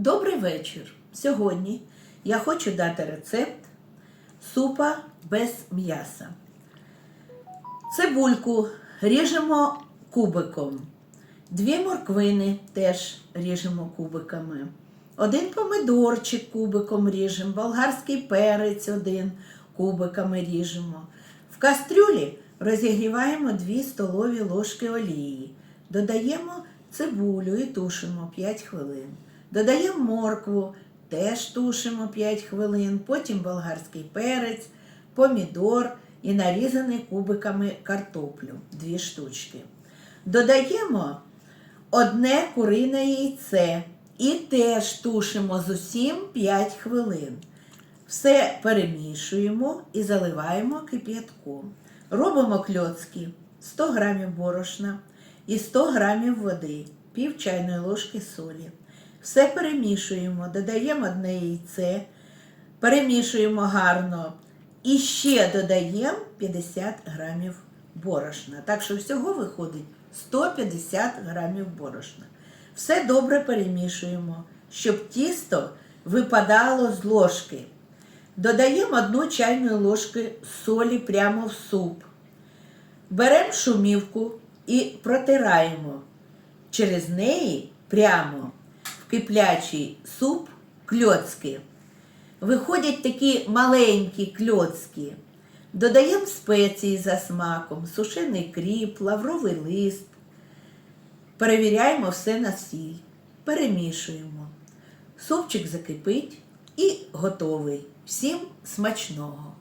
Добрий вечір. Сьогодні я хочу дати рецепт супа без м'яса. Цибульку ріжемо кубиком. Дві морквини теж ріжемо кубиками. Один помидорчик кубиком ріжемо, болгарський перець один кубиками ріжемо. В кастрюлі розігріваємо 2 столові ложки олії. Додаємо цибулю і тушимо 5 хвилин. Додаємо моркву, теж тушимо 5 хвилин, потім болгарський перець, помідор і нарізаний кубиками картоплю 2 штучки. Додаємо одне курине яйце і теж тушимо з усім 5 хвилин. Все перемішуємо і заливаємо кип'ятком. Робимо кльоцки 100 грамів борошна і 100 грамів води, пів чайної ложки солі. Все перемішуємо, додаємо одне яйце, перемішуємо гарно і ще додаємо 50 грамів борошна. Так що всього виходить 150 грамів борошна. Все добре перемішуємо, щоб тісто випадало з ложки. Додаємо одну чайну ложку солі прямо в суп. Беремо шумівку і протираємо через неї прямо киплячий суп кльоцки. Виходять такі маленькі кльоцки. Додаємо спеції за смаком, сушений кріп, лавровий лист. Перевіряємо все на сіль. Перемішуємо. Супчик закипить і готовий. Всім смачного!